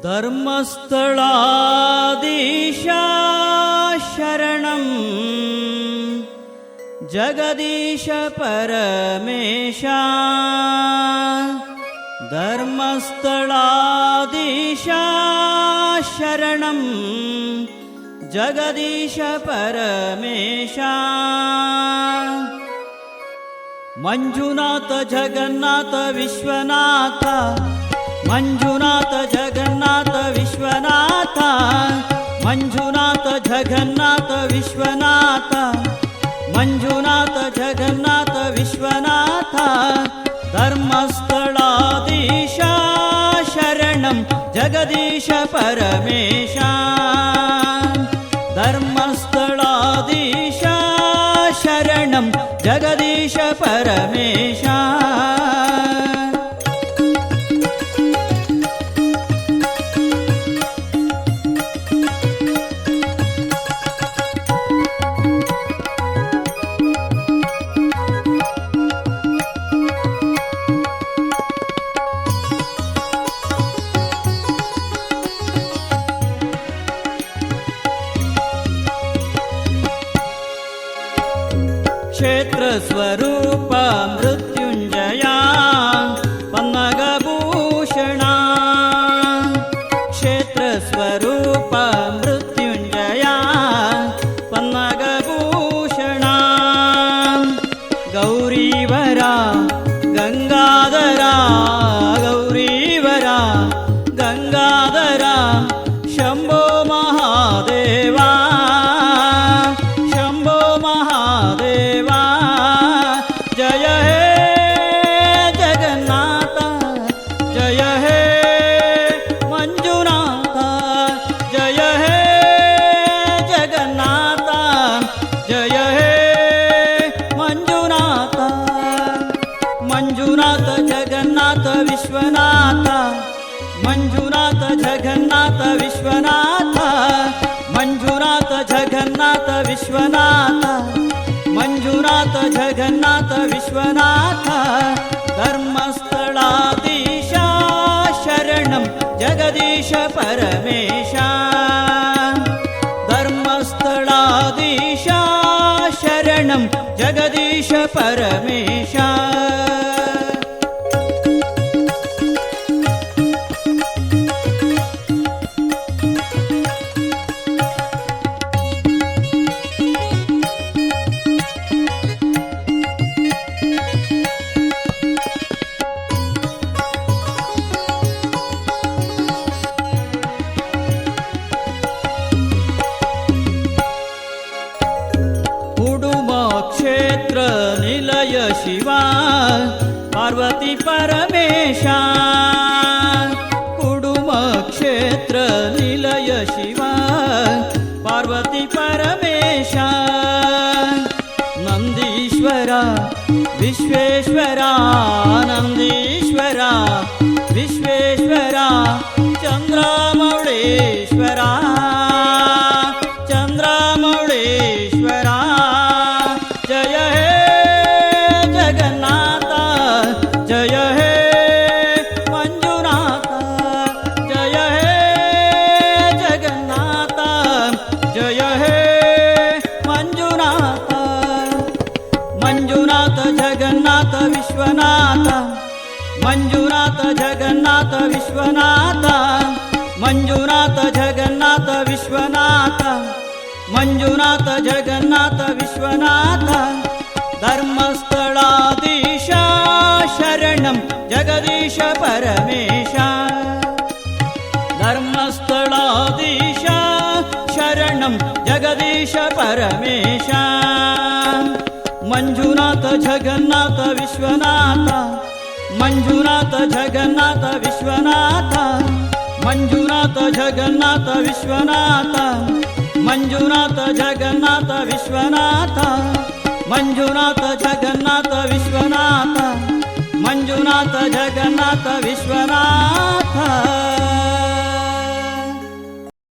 धर्मस्थलादीशा जगदीश परमेशा धर्मस्थलादीशा शरणम् जगदीश परमेशा मञ्जुनाथ जगन्नाथ विश्वनाथ मञ्जुनाथ जगन्नाथ विश्वनाथ मञ्जुनाथ जगन्नाथ विश्वनाथ मञ्जुनाथ जगन्नाथ विश्वनाथ धर्मस्थलादीशा शरणं जगदीश परमेशा धर्मस्थलादीशा शरणं जगदीश परमेशा क्षेत्रस्वरूप मृत्युञ्जया पन्नगभूषणा क्षेत्रस्वरूप मृत्युञ्जया पन्नगभूषणा गौरीवरा गङ्गाधरा गौरीवरा गङ्गाधरा शम्भो महादेवा मञ्जुनाथ जगन्नाथ विश्वनाथ मञ्जुनाथ जगन्नाथ विश्वनाथ मञ्जुनाथ जगन्नाथ विश्वनाथ धर्मस्थलादीशा शरणं जगदीश परमेशा धर्मस्थलादीशा शरणं जगदीश परमेशा शिवा पार्वती परमेशा। क्षेत्र निलय शिवा पार्वती परमेशा। नन्दीश्वरा विश्वेश्वरा नन्दीश्वरा जगन्नाथ विश्वनाथ मञ्जुनाथ जगन्नाथ विश्वनाथ मञ्जुनाथ जगन्नाथ विश्वनाथ मञ्जुनाथ जगन्नाथ विश्वनाथ धर्मस्थलादीशा शरणं जगदीश परमेशा। धर्मस्थलादीशा शरणं जगदीश परमेशा मञ्जुनाथ जगन्नाथ विश्वनाथ मञ्जुनाथ जगन्नाथ विश्वनाथ मञ्जुनाथ जगन्नाथ विश्वनाथ मञ्जुनाथ जगन्नाथ विश्वनाथ मञ्जुनाथ जगन्नाथ विश्वनाथ मञ्जुनाथ जगन्नाथ विश्वनाथ